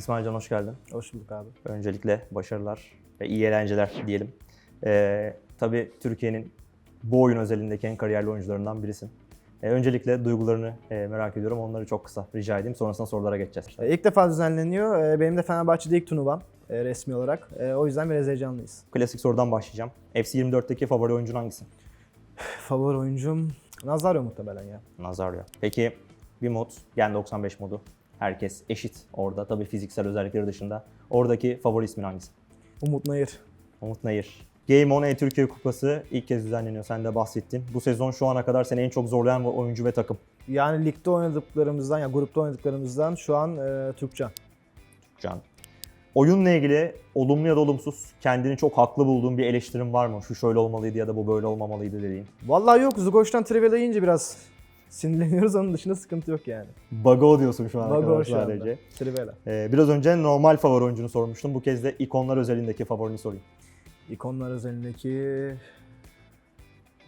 İsmailcan hoş geldin. Hoş bulduk abi. Öncelikle başarılar ve iyi eğlenceler diyelim. Ee, tabii Türkiye'nin bu oyun özelindeki en kariyerli oyuncularından birisin. Ee, öncelikle duygularını e, merak ediyorum. Onları çok kısa rica edeyim. Sonrasında sorulara geçeceğiz. E, İlk defa düzenleniyor. E, Benim de Fenerbahçe'de ilk turnuvam e, resmi olarak. E, O yüzden biraz heyecanlıyız. Klasik sorudan başlayacağım. FC24'teki favori oyuncun hangisi? Favori oyuncum Nazario muhtemelen ya. Nazario. Peki bir mod, Gen 95 modu. Herkes eşit orada. Tabii fiziksel özellikleri dışında. Oradaki favori ismin hangisi? Umut Nayır. Umut Nayır. Game On Türkiye Kupası ilk kez düzenleniyor. Sen de bahsettin. Bu sezon şu ana kadar seni en çok zorlayan oyuncu ve takım. Yani ligde oynadıklarımızdan, ya grupta oynadıklarımızdan şu an e, Türkcan. Can. Oyunla ilgili olumlu ya da olumsuz kendini çok haklı bulduğun bir eleştirin var mı? Şu şöyle olmalıydı ya da bu böyle olmamalıydı dediğin. Vallahi yok. Zugoş'tan Trivel'a yiyince biraz sinirleniyoruz. Onun dışında sıkıntı yok yani. Bago diyorsun şu ana Bago şu anda. sadece. Trivela. Ee, biraz önce normal favori oyuncunu sormuştum. Bu kez de ikonlar özelindeki favorini sorayım. İkonlar özelindeki...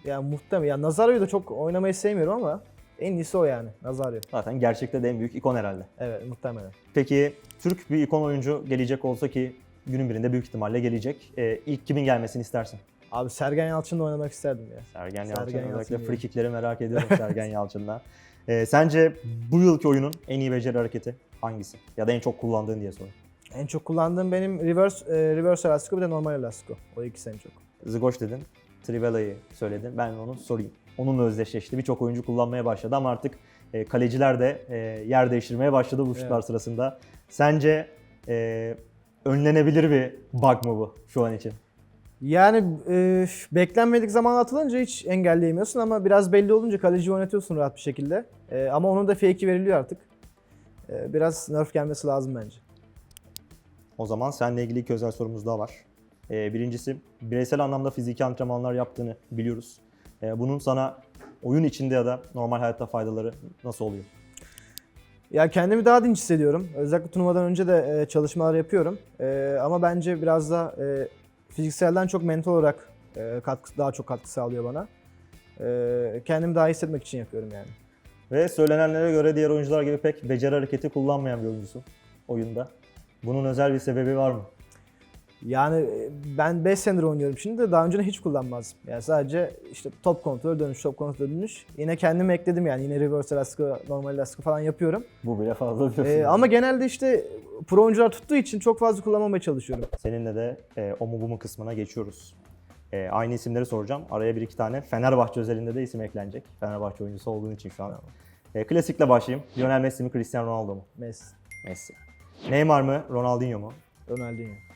Ya muhtemelen. Ya Nazario'yu da çok oynamayı sevmiyorum ama en iyisi o yani. Nazario. Zaten gerçekte de en büyük ikon herhalde. Evet muhtemelen. Peki Türk bir ikon oyuncu gelecek olsa ki günün birinde büyük ihtimalle gelecek. Ee, ilk kimin gelmesini istersin? Abi Sergen Yalçın'la oynamak isterdim ya. Sergen Sergen Yalçın. Yalçın Özellikle free kickleri merak ediyorum Sergen Yalçın'dan. Ee, sence bu yılki oyunun en iyi beceri hareketi hangisi? Ya da en çok kullandığın diye sorayım. En çok kullandığım benim reverse e, reverse elastico bir de normal elastico. O ikisi en çok. Zgoş dedin, Trivella'yı söyledin. Ben onu sorayım. Onunla özdeşleşti. Birçok oyuncu kullanmaya başladı ama artık e, kaleciler de e, yer değiştirmeye başladı bu şutlar Evet. sırasında. Sence e, önlenebilir bir bug mı bu şu an için? Yani e, beklenmedik zaman atılınca hiç engelleyemiyorsun ama biraz belli olunca kaleciyi oynatıyorsun rahat bir şekilde. E, ama onun da fake'i veriliyor artık. E, biraz nerf gelmesi lazım bence. O zaman seninle ilgili iki özel sorumuz daha var. Ee, birincisi bireysel anlamda fiziki antrenmanlar yaptığını biliyoruz. Ee, bunun sana oyun içinde ya da normal hayatta faydaları nasıl oluyor? Ya kendimi daha dinç hissediyorum. Özellikle turnuvadan önce de e, çalışmalar yapıyorum. E, ama bence biraz da e, fizikselden çok mental olarak e, katkı, daha çok katkı sağlıyor bana. E, kendimi daha iyi hissetmek için yapıyorum yani. Ve söylenenlere göre diğer oyuncular gibi pek beceri hareketi kullanmayan bir oyuncusun oyunda. Bunun özel bir sebebi var mı? Yani e, ben 5 senedir oynuyorum şimdi de daha önce hiç kullanmazdım. Yani sadece işte top kontrol dönüş, top kontrol dönüş. Yine kendimi ekledim yani. Yine reverse elastico, normal elastico falan yapıyorum. Bu bile fazla diyorsun. E, ama genelde işte pro oyuncular tuttuğu için çok fazla kullanmamaya çalışıyorum. Seninle de e, o mu bu mu kısmına geçiyoruz. E, aynı isimleri soracağım. Araya bir iki tane Fenerbahçe özelinde de isim eklenecek. Fenerbahçe oyuncusu olduğun için şu an. E, klasikle başlayayım. Lionel Messi mi Cristiano Ronaldo mu? Messi, Messi. Neymar mı Ronaldinho mu? Ronaldinho.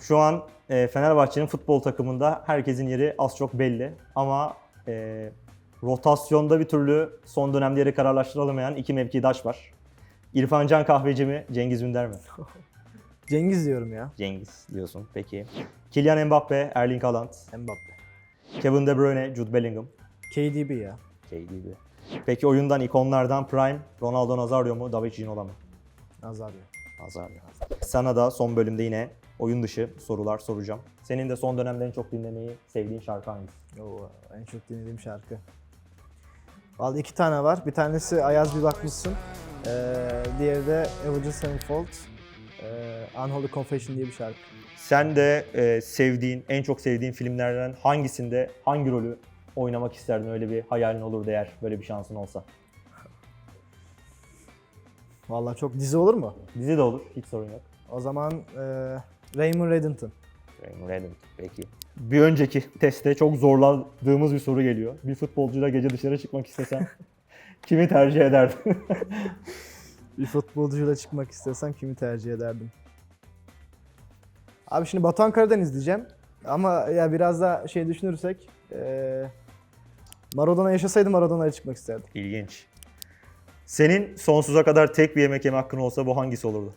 Şu an e, Fenerbahçe'nin futbol takımında herkesin yeri az çok belli. Ama e, rotasyonda bir türlü son dönemde yeri kararlaştırılamayan iki mevkidaş var. İrfan Can Kahveci mi Cengiz Ünder mi? Cengiz diyorum ya. Cengiz diyorsun peki. Kylian Mbappe, Erling Haaland, Mbappe. Kevin De Bruyne, Jude Bellingham. KDB ya. KDB. Peki oyundan ikonlardan Prime, Ronaldo Nazario mu, David Ginola mı? Nazario. Nazario. Sana da son bölümde yine oyun dışı sorular soracağım. Senin de son dönemde en çok dinlemeyi sevdiğin şarkı hangisi? Oo, en çok dinlediğim şarkı. Vallahi iki tane var. Bir tanesi Ayaz Bir Bakmışsın. Ee, diğeri de Avenged Sevenfold. Ee, Unholy Confession diye bir şarkı. Sen de e, sevdiğin, en çok sevdiğin filmlerden hangisinde hangi rolü oynamak isterdin? Öyle bir hayalin olur eğer böyle bir şansın olsa. Vallahi çok dizi olur mu? Dizi de olur, hiç sorun yok. O zaman e, Raymond Reddington. Raymond Reddington, peki. Bir önceki testte çok zorlandığımız bir soru geliyor. Bir futbolcuyla gece dışarı çıkmak istesen kimi tercih ederdin? Bir futbolcuyla çıkmak istesem kimi tercih ederdim? Abi şimdi Batuhan Karadeniz diyeceğim. Ama ya biraz da şey düşünürsek e, Maradona yaşasaydı Maradona'ya çıkmak isterdim. İlginç. Senin sonsuza kadar tek bir yemek yeme hakkın olsa bu hangisi olurdu?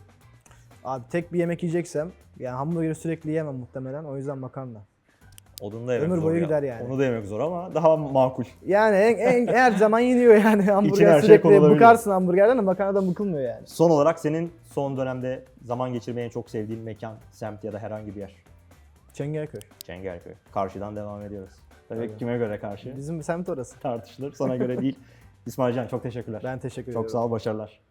Abi tek bir yemek yiyeceksem yani hamburgeri sürekli yiyemem muhtemelen. O yüzden makarna. Odunu da yemek Ömür zor boyu ya. gider yani. Onu da yemek zor ama daha makul. Yani en, en- her zaman yeniyor yani İçine hamburger şey sürekli konulabiliyor. bıkarsın hamburgerden de makarnadan bıkılmıyor yani. Son olarak senin son dönemde zaman geçirmeyi en çok sevdiğin mekan, semt ya da herhangi bir yer. Çengelköy. Çengelköy. Karşıdan devam ediyoruz. Tabii Tabii. kime göre karşı? Bizim semt orası. Tartışılır. Sana göre değil. İsmailcan çok teşekkürler. Ben teşekkür ederim. çok sağ ol, başarılar.